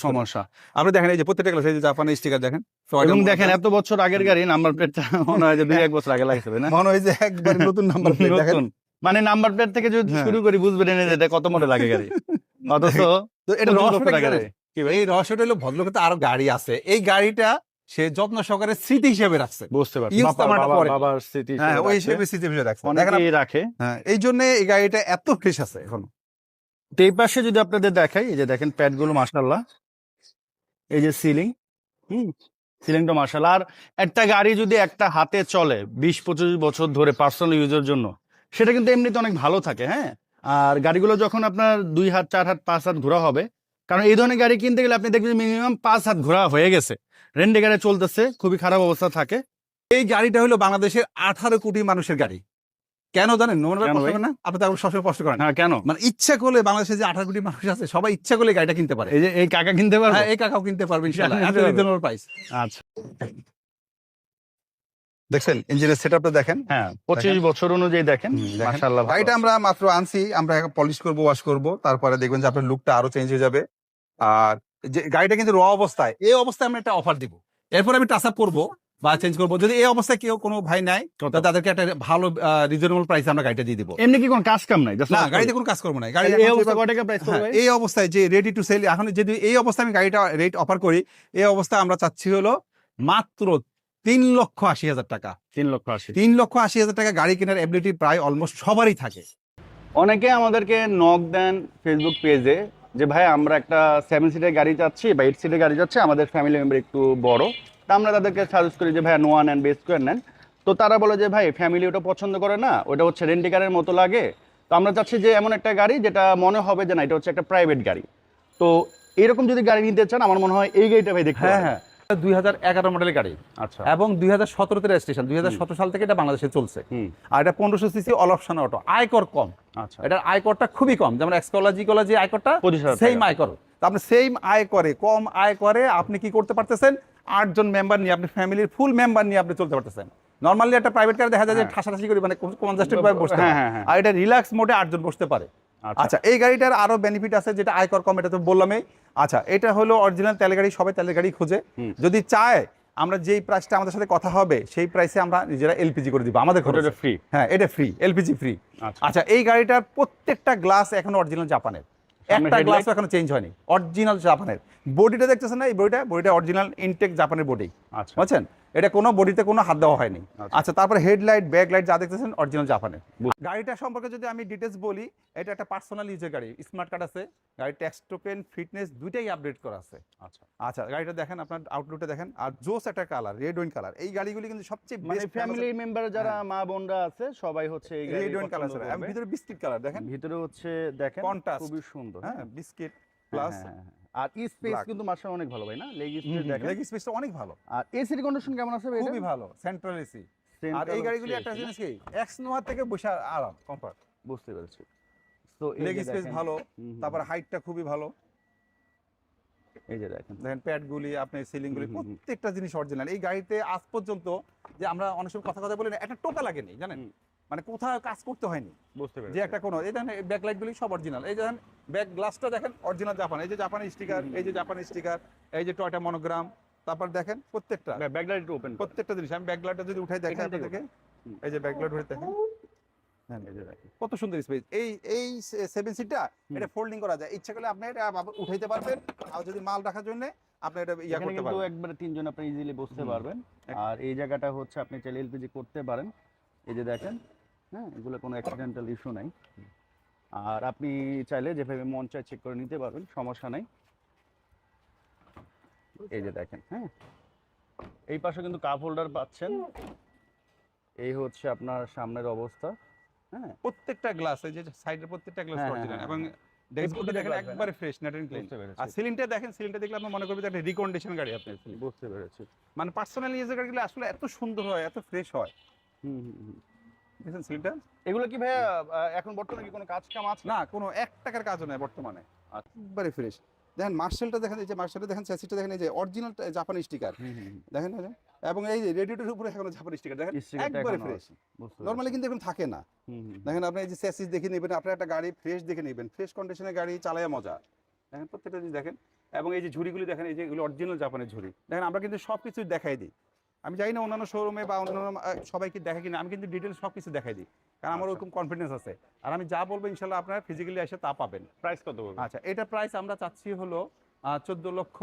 Speaker 2: সমস্যা।
Speaker 1: আপনি দেখেন এই যে প্রত্যেকটা গ্লাস যে জাপানি স্টিকার দেখেন
Speaker 2: এবং দেখেন এত বছর আগের গাড়ি নাম্বার প্লেটটা মনে হয় যে দুই এক বছর আগে লাগছে না?
Speaker 1: মনে হয় যে একবার নতুন নাম্বার প্লেট দেখেন।
Speaker 2: মানে নাম্বার প্লেট থেকে যদি
Speaker 1: হ্যাঁ।
Speaker 2: শুরু করি বুঝবেন এটা কত মনে লাগে গাড়ি। অথচ
Speaker 1: তো এটা রহস্যটা এই রহস্যটা হলো ভদ্রলোকের তো আরও গাড়ি আছে। এই গাড়িটা সে যত্ন সহকারে স্মৃতি হিসেবে রাখছে।
Speaker 2: বুঝতে পারছি। বাবার স্মৃতি
Speaker 1: হ্যাঁ ওই হিসেবে স্মৃতি হিসেবে রাখছে।
Speaker 2: অনেকেই রাখে।
Speaker 1: হ্যাঁ এই জন্য এই গাড়িটা এত ফ্রেশ আছে এখন।
Speaker 2: তো এই পাশে যদি আপনাদের দেখাই এই যে দেখেন প্যাডগুলো মাসাল্লাহ এই যে সিলিং হুম সিলিংটা মাসাল্লাহ আর একটা গাড়ি যদি একটা হাতে চলে বিশ পঁচিশ বছর ধরে পার্সোনাল ইউজের জন্য সেটা কিন্তু এমনিতে অনেক ভালো থাকে হ্যাঁ? আর গাড়িগুলো যখন আপনার দুই হাত চার হাত পাঁচ হাত ঘোরা হবে কারণ এই ধরনের গাড়ি কিনতে গেলে আপনি দেখবেন মিনিমাম পাঁচ হাত ঘোরা হয়ে গেছে। রেন্ডে গাড়ি চলতেছে খুবই খারাপ অবস্থা থাকে।
Speaker 1: এই গাড়িটা হলো বাংলাদেশের আঠারো কোটি মানুষের গাড়ি। কেন জানেন? না? আপনি তো সবসময় প্রশ্ন করেন।
Speaker 2: হ্যাঁ কেন?
Speaker 1: মানে ইচ্ছা করলে বাংলাদেশে যে আঠারো কোটি মানুষ আছে সবাই ইচ্ছা করলে গাড়িটা কিনতে পারে।
Speaker 2: এই যে এই কাকা কিনতে পারবে?
Speaker 1: হ্যাঁ এই কাকাও কিনতে পারবে ইনশাআল্লাহ। প্রাইস
Speaker 2: আচ্ছা।
Speaker 1: দেখছেন ইঞ্জিনের সেটআপটা দেখেন?
Speaker 2: হ্যাঁ পঁচিশ বছর অনুযায়ী দেখেন।
Speaker 1: হুম,
Speaker 2: মাসাল্লাহ
Speaker 1: গাড়িটা আমরা মাত্র আনছি আমরা পলিশ করব ওয়াশ করব। তারপরে দেখবেন যে আপনার লুকটা আরও চেঞ্জ হয়ে যাবে। আর যে গাড়িটা কিন্তু র অবস্থায় এই অবস্থায় আমরা একটা অফার দিব। এরপর আমি টাচ আপ করব বা চেঞ্জ করব। যদি এই অবস্থায় কেউ কোনো ভাই নাই? তাদেরকে একটা ভালো রিজনেবল প্রাইস আমরা গাড়িটা দিয়ে দিব।
Speaker 2: এমনি কি কোনো কাজ কাম নাই?
Speaker 1: না গাড়িতে কোনো কাজ করব না। গাড়ি হ্যাঁ, এই অবস্থায় যে রেডি টু সেল এখন যদি এই অবস্থায় আমি গাড়িটা রেট অফার করি এই অবস্থায় আমরা চাচ্ছি হলো মাত্র তিন লক্ষ আশি হাজার টাকা।
Speaker 2: তিন লক্ষ আশি।
Speaker 1: তিন লক্ষ আশি হাজার টাকা গাড়ি কেনার এবিলিটি প্রায় অলমোস্ট সবারই থাকে।
Speaker 2: অনেকে আমাদেরকে নক দেন ফেসবুক পেজে যে ভাই আমরা একটা সেভেন সিটের গাড়ি যাচ্ছি বা এইট সিটের গাড়ি যাচ্ছে আমাদের ফ্যামিলি মেম্বার একটু বড়। তা আমরা তাদেরকে সাজেস্ট করি যে ভাই নোয়া নেন বেস করে নেন। তো তারা বলে যে ভাই ফ্যামিলি ওটা পছন্দ করে না ওটা হচ্ছে রেন্টিকারের মতো লাগে। তো আমরা চাচ্ছি যে এমন একটা গাড়ি যেটা মনে হবে যে না এটা হচ্ছে একটা প্রাইভেট গাড়ি। তো এরকম যদি গাড়ি নিতে চান আমার মনে হয় এই গাড়িটা ভাই দেখতে
Speaker 1: হ্যাঁ হ্যাঁ। দুই হাজার এগারো মডেলের গাড়ি।
Speaker 2: আচ্ছা।
Speaker 1: এবং দুই হাজার সতেরোতে রেজিস্ট্রেশন দুই হাজার সতেরো সাল থেকে এটা বাংলাদেশে চলছে। আর এটা পনেরোশো সিসি অল অপশন অটো আয়কর কম।
Speaker 2: আচ্ছা।
Speaker 1: এটার আয়করটা খুবই কম যেমন এক্সকলা জিকলা যে আয়করটা সেম আয়কর। তো আপনি সেম আয় করে কম আয় করে আপনি কি করতে পারতেছেন? আটজন মেম্বার নিয়ে আপনি ফ্যামিলির ফুল মেম্বার নিয়ে আপনি চলতে পারতেছেন। নর্মালি একটা প্রাইভেট কার দেখা যায় যে
Speaker 2: হ্যাঁ।
Speaker 1: ঠাসাঠাসি করে মানে কনজাস্টেড ভাবে বসতে
Speaker 2: হ্যাঁ,
Speaker 1: হ্যাঁ,
Speaker 2: হ্যাঁ।
Speaker 1: আর এটা রিল্যাক্স মোডে আটজন বসতে পারে।
Speaker 2: আচ্ছা।
Speaker 1: আচ্ছা এই গাড়িটার আরও বেনিফিট আছে যেটা আয়কর কম এটা তো বললামই। আচ্ছা এটা হলো অরিজিনাল তেলের গাড়ি সবাই তেলের গাড়ি খোঁজে। যদি চায় আমরা যেই প্রাইসটা আমাদের সাথে কথা হবে সেই প্রাইসে আমরা নিজেরা এলপিজি করে দিব আমাদের খরচে।
Speaker 2: ফ্রি
Speaker 1: হ্যাঁ এটা ফ্রি এলপিজি ফ্রি
Speaker 2: আচ্ছা।
Speaker 1: এই গাড়িটার প্রত্যেকটা গ্লাস এখন অরিজিনাল জাপানের একটা গ্লাস? এখনও চেঞ্জ হয়নি অরিজিনাল জাপানের বডিটা দেখতেছেন না এই বডিটা বডিটা অরিজিনাল ইনটেক জাপানের বডি
Speaker 2: আচ্ছা।
Speaker 1: বুঝছেন? এটা কোনো বডিতে কোনো হাত দেওয়া হয়নি।
Speaker 2: আচ্ছা।
Speaker 1: আচ্ছা তারপরে হেডলাইট ব্যাক লাইট যা দেখতেছেন অরিজিনাল জাপানের
Speaker 2: বুঝ-
Speaker 1: গাড়িটা সম্পর্কে যদি আমি ডিটেলস বলি এটা একটা পার্সোনাল ইউজের গাড়ি স্মার্ট কার্ড আছে গাড়ি ট্যাক্স টোকেন ফিটনেস দুইটাই আপডেট করা আছে।
Speaker 2: আচ্ছা।
Speaker 1: আচ্ছা গাড়িটা দেখেন আপনার আউটলুকটা দেখেন আর জোস একটা কালার রেড ওয়াইন কালার এই গাড়িগুলি কিন্তু সবচেয়ে
Speaker 2: মানে ফ্যামিলি মেম্বার যারা মা বোনরা আছে সবাই হচ্ছে এই
Speaker 1: রেড ওয়াইন কালার এবং ভিতরে বিস্কিট কালার দেখেন।
Speaker 2: ভিতরে হচ্ছে দেখেন
Speaker 1: Contrast।
Speaker 2: খুবই সুন্দর।
Speaker 1: হ্যাঁ বিস্কিট
Speaker 2: হ্যাঁ,
Speaker 1: প্লাস
Speaker 2: হ্যাঁ, হ্যাঁ, হ্যাঁ। আর স্পেস কিন্তু অনেক ভালো ভাই না? লেগ স্পেস দেখেন।
Speaker 1: লেগ স্পেসটা অনেক ভালো।
Speaker 2: আর এসির কন্ডিশন কেমন আছে ভাই
Speaker 1: খুবই ভালো সেন্ট্রাল এসি আর এই গাড়িগুলি একটা জিনিস কি এক্স নোয়া থেকে বসে আরাম কমফর্ট
Speaker 2: বুঝতে পেরেছি। তো এই
Speaker 1: লেগ স্পেস ভালো তারপর হাইটটা খুবই ভালো।
Speaker 2: এই যে দেখেন।
Speaker 1: দেখেন প্যাডগুলি সিলিংগুলি। প্রত্যেকটা জিনিস অরিজিনাল এই গাড়িতে আজ পর্যন্ত যে আমরা অনেক সময় কথা কথা বলি না একটা টোকা লাগেনি জানেন। মানে কোথাও কাজ করতে হয়নি।
Speaker 2: বুঝতে পেরেছি।
Speaker 1: যে একটা কোনো এই দেখেন ব্যাক লাইটগুলি সব অরিজিনাল এই দেখেন ব্যাক গ্লাসটা দেখেন অরিজিনাল জাপান এই যে জাপানি স্টিকার এই যে জাপানি স্টিকার এই যে টয়টা মনোগ্রাম তারপর দেখেন প্রত্যেকটা।
Speaker 2: ব্যাকলাইট ওপেন
Speaker 1: প্রত্যেকটা জিনিস। আমি ব্যাকলাইটটা যদি উঠাই দেখেন
Speaker 2: থেকে
Speaker 1: আপনাদেরকে। এই যে ব্যাকলাইট উঠে দেখেন। হ্যাঁ। কত সুন্দর স্পেস এই এই সেভেন সিটটা। এটা ফোল্ডিং করা যায়। ইচ্ছা করলে আপনি এটা উঠাইতে পারবেন। আর যদি মাল রাখার জন্য আপনি এটা ইয়া করতে পারবেন।
Speaker 2: একবারে তিনজন আপনি ইজিলি বসতে পারবেন। আর এই জায়গাটা হচ্ছে আপনি চাইলে এলপিজি করতে পারেন। এই যে দেখেন হ্যাঁ এগুলো কোনো অ্যাক্সিডেন্টাল ইস্যু নাই। আর আপনি চাইলে যেভাবে মন চায় চেক করে নিতে পারবেন সমস্যা নাই। এই যে দেখেন হ্যাঁ। এই পাশে কিন্তু কাপ হোল্ডার পাচ্ছেন। এই হচ্ছে আপনার সামনের অবস্থা হ্যাঁ।
Speaker 1: প্রত্যেকটা গ্লাস এই যে সাইডের প্রত্যেকটা গ্লাস
Speaker 2: হ্যাঁ,
Speaker 1: অরিজিনাল
Speaker 2: হ্যাঁ,
Speaker 1: এবং ডেস্কবোর্ডে
Speaker 2: প্রত্যেকটা
Speaker 1: দেখেন একবারে ফ্রেশ নেট এন্ড ক্লিন আর সিলিংটা দেখেন সিলিংটা দেখলে আপনি মনে করবেন একটা রিকন্ডিশন গাড়ি ceiling।
Speaker 2: বুঝতে পেরেছি।
Speaker 1: মানে পার্সোনাল ইউজের গাড়িগুলো আসলে এত সুন্দর হয় এত ফ্রেশ হয়।
Speaker 2: হুম, হুম,
Speaker 1: দেখেন
Speaker 2: এগুলো কি আহ, এখন বর্তমানে কি কোনো কাজ কাম আছে?
Speaker 1: না কোনো এক টাকার কাজও নেই বর্তমানে।
Speaker 2: আচ্ছা।
Speaker 1: একবারে ফ্রেশ দেখেন মার্শালটা দেখেন এই যে মার্শালটা দেখেন চ্যাসিসটা দেখেন এই যে অরিজিনাল জাপানি স্টিকার। দেখেন এবং এই যে রেডিওটার উপরে এখনও জাপানি স্টিকার দেখেন একবারে ফ্রেশ নর্মালি কিন্তু এখন থাকে না। দেখেন আপনি এই যে চ্যাসিস দেখে নেবেন আপনার একটা গাড়ি ফ্রেশ দেখে নেবেন। ফ্রেশ কন্ডিশনের গাড়ি চালায় মজা। দেখেন প্রত্যেকটা জিনিস দেখেন। এবং এই যে ঝুড়িগুলি দেখেন এই যে এগুলো অরিজিনাল জাপানের ঝুড়ি। দেখেন আমরা কিন্তু সব কিছু দেখাই দিই। আমি জানি না অন্যান্য শোরুমে বা অন্যান্য সবাইকে দেখাই কিনা আমি কিন্তু ডিটেলস সব কিছু দেখাই দিই। কারণ আমার
Speaker 2: আচ্ছা।
Speaker 1: ওরকম কনফিডেন্স আছে। আর আমি যা বলব ইনশাল্লাহ আপনারা ফিজিক্যালি এসে তা পাবেন।
Speaker 2: প্রাইস কত বলবেন?
Speaker 1: আচ্ছা এটা প্রাইস আমরা চাচ্ছি হলো চোদ্দ লক্ষ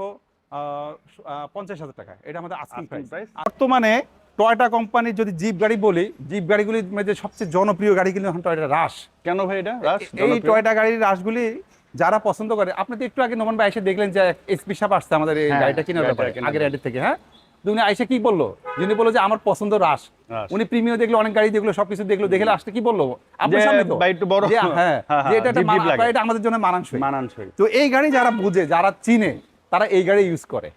Speaker 1: পঞ্চাশ হাজার টাকা। এটা আমাদের আস্কিং প্রাইস? বর্তমানে টয়টা কোম্পানির যদি জিপ গাড়ি বলি জিপ গাড়িগুলির মধ্যে সবচেয়ে জনপ্রিয় গাড়ি কিন্তু এখন টয়টা রাশ
Speaker 2: কেন ভাই এটা? রাশ
Speaker 1: এই? টয়টা গাড়ির রাশগুলি যারা পছন্দ করে আপনি তো একটু আগে নোমান ভাই এসে দেখলেন যে এসপি সাপ আসছে আমাদের এই
Speaker 2: হ্যাঁ,
Speaker 1: গাড়িটা কেনার ব্যাপারে। আগের অ্যাডের থেকে হ্যাঁ? তো উনি আইসে কি বলল? যিনি বলল যে আমার পছন্দ রাশ
Speaker 2: রাশ।
Speaker 1: উনি প্রিমিয়াম দেখল অনেক গাড়ি দেখল সবকিছু দেখল দেখলে আসতে কি বলল? আপনার সামনে তো।
Speaker 2: একটু বড়।
Speaker 1: হ্যাঁ
Speaker 2: হ্যাঁ,
Speaker 1: যে এটা একটা
Speaker 2: জিপ জিপ লাগে।
Speaker 1: এটা আমাদের জন্য মানানসই।
Speaker 2: মানানসই।
Speaker 1: তো এই গাড়ি যারা বুঝে যারা চিনে তারা এই গাড়ি ইউজ করে।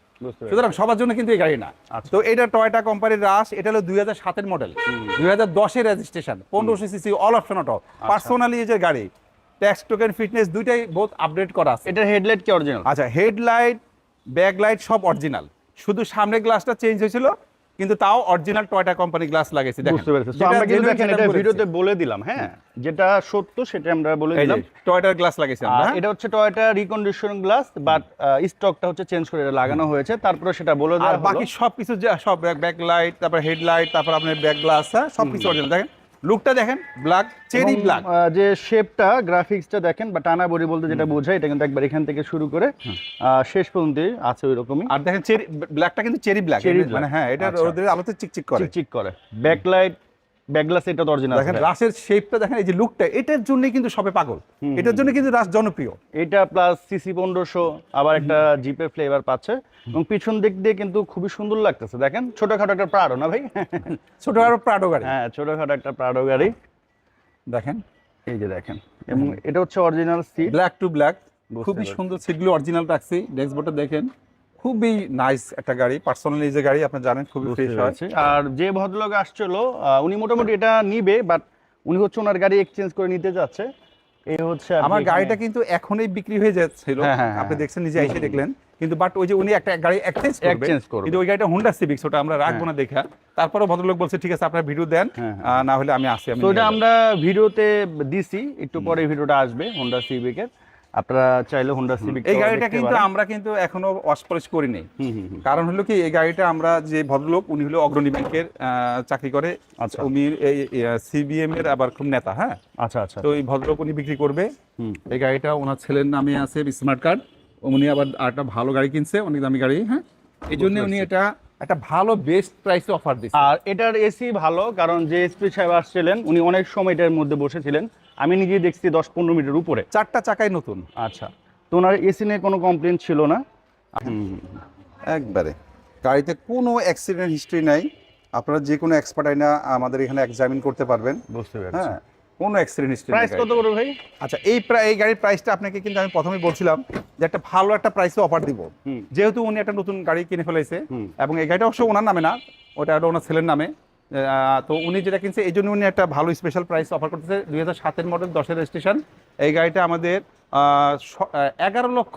Speaker 1: সুতরাং সবার জন্য কিন্তু এই গাড়ি না।
Speaker 2: আচ্ছা।
Speaker 1: তো এটা টয়টা কোম্পানির রাশ এটা হলো দুই হাজার সাতের মডেল দুই হাজার দশের রেজিস্ট্রেশন পনেরোশো CC all option auto. Personally যে গাড়ি ট্যাক্স টোকেন ফিটনেস দুইটাই বহুত আপডেট করা আছে।
Speaker 2: এটার হেডলাইট কি অরিজিনাল
Speaker 1: আচ্ছা হেডলাইট ব্যাকলাইট সব অরিজিনাল শুধু সামনে গ্লাসটা চেঞ্জ হয়েছিল কিন্তু তাও অরিজিনাল টয়টা কোম্পানি গ্লাস লাগাইছে
Speaker 2: বুঝতে পেরেছি। তো আমরা কিন্তু দেখেন এটা ভিডিওতে বলে দিলাম হ্যাঁ? যেটা সত্য সেটা আমরা বলে দিলাম।
Speaker 1: টয়টার গ্লাস লাগাইছে আমরা?
Speaker 2: এটা হচ্ছে টয়টা রিকন্ডিশন গ্লাস বাট স্টকটা হচ্ছে চেঞ্জ করে এটা লাগানো হয়েছে। তারপরে সেটা বলে
Speaker 1: আর বাকি সবকিছু যা সব ব্যাক লাইট তারপর হেডলাইট তারপর আপনার ব্যাক গ্লাস সবকিছু অরিজিনাল দেখেন লুকটা দেখেন ব্ল্যাক চেরি ব্ল্যাক
Speaker 2: যে শেপটা গ্রাফিক্সটা দেখেন বা টানা বড়ি বলতে যেটা বোঝায় এটা কিন্তু একবার এখান থেকে শুরু করে আহ, শেষ পর্যন্ত আছে ওই রকমই
Speaker 1: আর দেখেন চেরি ব্ল্যাকটা কিন্তু চেরি ব্ল্যাক মানে হ্যাঁ এটা
Speaker 2: আচ্ছা।
Speaker 1: রোদের আলোতে চিকচিক করে।
Speaker 2: চিকচিক করে। ব্যাকলাইট ব্যাকগ্লাস এটা তো অরিজিনাল
Speaker 1: দেখেন রাসের শেপটা দেখেন এই যে লুকটা এটার জন্য কিন্তু সবে পাগল। এটার জন্য কিন্তু রাস জনপ্রিয়।
Speaker 2: এটা প্লাস সিসি পনেরোশো আবার একটা জিপের ফ্লেভার পাচ্ছে। এবং পিছন দিক দিয়ে কিন্তু খুবই সুন্দর লাগতেছে। দেখেন ছোটখাটো একটা প্রাডো না ভাই?
Speaker 1: ছোট আর প্রাডো গাড়ি।
Speaker 2: হ্যাঁ ছোটখাটো একটা প্রাডো গাড়ি।
Speaker 1: দেখেন।
Speaker 2: এই যে দেখেন এবং এটা হচ্ছে original seat
Speaker 1: black to black খুবই। সুন্দর সিটগুলো অরিজিনাল রাখছি ডেস্কবোর্ডটা দেখেন। খুবই নাইস একটা গাড়ি। পার্সোনালি যে গাড়ি আপনি জানেন খুবই ফ্রেশ হয়।
Speaker 2: আর যে ভদ্রলোক আসছিল উনি মোটামুটি এটা নিবে বাট উনি হচ্ছে ওনার গাড়ি এক্সচেঞ্জ করে নিতে যাচ্ছে। এই হচ্ছে
Speaker 1: আমার গাড়িটা কিন্তু এখনই বিক্রি হয়ে যাচ্ছিল।
Speaker 2: হ্যাঁ, হ্যাঁ,
Speaker 1: আপনি
Speaker 2: হ্যাঁ।
Speaker 1: দেখছেন নিজে এসে দেখলেন। কিন্তু বাট ওই যে উনি একটা গাড়ি এক্সচেঞ্জ করবে। কিন্তু ওই গাড়িটা হোন্ডা সিভিক্স ওটা আমরা রাখব না দেখা। তারপরে ভদ্রলোক বলছে ঠিক আছে আপনার ভিডিও দেন না হলে আমি আসি আমি
Speaker 2: তো এটা। আমরা ভিডিওতে দিছি একটু পরে ভিডিওটা আসবে হোন্ডা সিভিকের আপনারা চাইলে হোন্ডা সিভিক
Speaker 1: এই গাড়িটা কিন্তু আমরা কিন্তু এখনও ওয়াশ পলিশ করিনি কারণ হলো কি এই গাড়িটা আমরা যে ভদ্রলোক উনি হলো অগ্রণী ব্যাংকের চাকরি করে।
Speaker 2: আচ্ছা।
Speaker 1: উনি এই সিবিএম এর আবার খুব নেতা হ্যাঁ?
Speaker 2: আচ্ছা আচ্ছা।
Speaker 1: তো এই ভদ্রলোক উনি বিক্রি করবে। এই গাড়িটা ওনার ছেলের নামে আছে স্মার্ট কার্ড। উনি আবার একটা ভালো গাড়ি কিনছে অনেক দামি গাড়ি হ্যাঁ? এই জন্য উনি এটা একটা ভালো বেস্ট প্রাইসে অফার দিচ্ছে
Speaker 2: আর এটার এসি ভালো কারণ যে এসপি সাহেব আসছিলেন উনি অনেক সময় এটার মধ্যে বসেছিলেন। আমি নিজেই দেখছি দশ পনেরো মিটার উপরে।
Speaker 1: চারটা চাকাই নতুন।
Speaker 2: আচ্ছা। তো ওনার এসি নিয়ে কোনো কমপ্লেন ছিল না?
Speaker 1: একবারে। গাড়িতে কোনো অ্যাক্সিডেন্ট হিস্ট্রি নাই। আপনারা যে কোনো এক্সপার্ট আইনা আমাদের এখানে এক্সামিন করতে পারবেন।
Speaker 2: বুঝতে পারছি।
Speaker 1: হ্যাঁ। কোনো অ্যাক্সিডেন্ট হিস্ট্রি
Speaker 2: প্রাইস কত করে ভাই?
Speaker 1: আচ্ছা এই এই গাড়ির প্রাইসটা আপনাকে কিন্তু আমি প্রথমেই বলছিলাম যে একটা ভালো একটা প্রাইসে অফার দিব। যেহেতু উনি একটা নতুন গাড়ি কিনে ফেলেছে এবং এই গাড়িটা অবশ্য ওনার নামে না ওটা হলো ওনার ছেলের নামে। তো উনি যেটা কিনছে এই জন্য উনি একটা ভালো স্পেশাল প্রাইস অফার করতেছে। দুই হাজার সাতের মডেল দশের রেজিস্ট্রেশন এই গাড়িটা আমাদের এগারো লক্ষ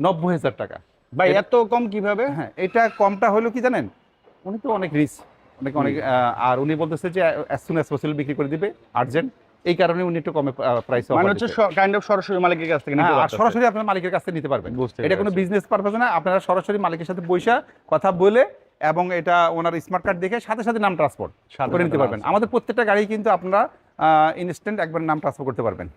Speaker 1: নব্বই হাজার টাকা।
Speaker 2: ভাই এত কম কীভাবে?
Speaker 1: হ্যাঁ এটা কমটা হলো কি জানেন? উনি তো অনেক রিচ অনেক অনেক আর উনি বলতেছে যে অ্যাজ সুন অ্যাজ পসিবল বিক্রি করে দিবে আর্জেন্ট এই কারণে উনি একটু কমে প্রাইস
Speaker 2: মানে হচ্ছে কাইন্ড অফ সরাসরি মালিকের কাছ থেকে নিতে
Speaker 1: হ্যাঁ, আর সরাসরি আপনার মালিকের কাছ থেকে নিতে পারবেন। এটা কোনো বিজনেস পারপাসে না আপনারা সরাসরি মালিকের সাথে বৈশা কথা বলে এবং এটা ওনার স্মার্ট কার্ড দেখে সাথে সাথে নাম ট্রান্সপোর্ট করে নিতে পারবেন। আমাদের প্রত্যেকটা গাড়ি কিন্তু আপনারা ইনস্ট্যান্ট একবার নাম ট্রান্সফার করতে পারবেন।